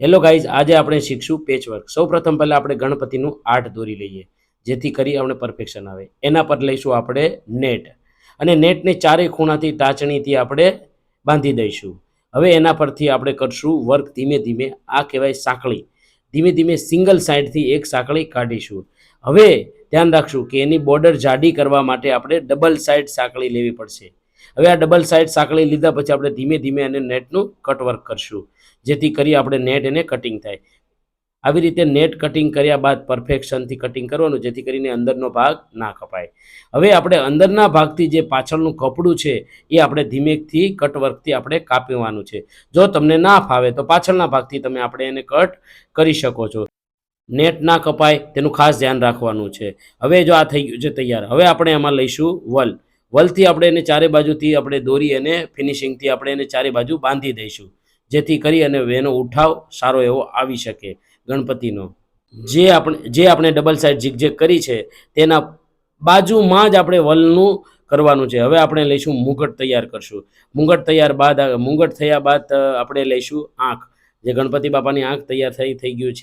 Hello guys આજે આપણે શીખશું patchwork સૌ પ્રથમ પહેલાં આપણે ગણપતિનું આર્ટ દોરી લઈએ, જેથી કરી આપણે પરફેક્શન આવે. એના પર લઈશું આપણે નેટ અને નેટને ચારેય ખૂણાથી ટાચણીથી આપણે બાંધી દઈશું. હવે એના પરથી આપણે કરશું વર્ક ધીમે ધીમે. આ કહેવાય સાંકળી. ધીમે ધીમે સિંગલ સાઈડથી એક સાંકળી કાઢીશું. હવે ધ્યાન રાખશું કે એની બોર્ડર જાડી કરવા માટે આપણે ડબલ સાઈડ સાંકળી લેવી પડશે. હવે આ ડબલ સાઈડ સાંકળી લીધા પછી આપણે ધીમે ધીમે એને નેટનું કટવર્ક કરશું. જેથી કરી આપણે નેટ એને કટિંગ થાય. આવી રીતે નેટ કટિંગ કર્યા બાદ પરફેક્શનથી કટિંગ કરવાનું, જેથી કરીને અંદરનો ભાગ ના કપાય. હવે આપણે અંદરના ભાગથી જે પાછળનું કપડું છે, એ આપણે ધીમેથી કટવર્કથી આપણે કાપવાનું છે. જો તમને ના ફાવે તો પાછળના ભાગથી તમે આપણે એને કટ કરી શકો છો. નેટ ના કપાય, તેનું ખાસ ધ્યાન રાખવાનું છે. હવે જો આ થઈ ગયું છે તૈયાર. હવે આપણે એમાં લઈશું વલ. વલથી આપણે એને ચારે બાજુથી આપણે દોરી અને ફિનિશિંગથી આપણે એને ચારે બાજુ બાંધી દઈશું. જેથી કરી અને એનો ઉઠાવ સારો એવો આવી શકે. ગણપતિનો. જે આપણે જે આપણે ડબલ સાઈડ ઝીકઝેક કરી છે, તેના બાજુમાં જ આપણે વલનું કરવાનું છે. હવે આપણે લઈશું મુગટ તૈયાર કરશું. મુગટ તૈયાર બાદ, મુગટ થયા બાદ આપણે લઈશું આંખ. જે ગણપતિ બાપાની આંખ તૈયાર થઈ થઈ ગયું છે.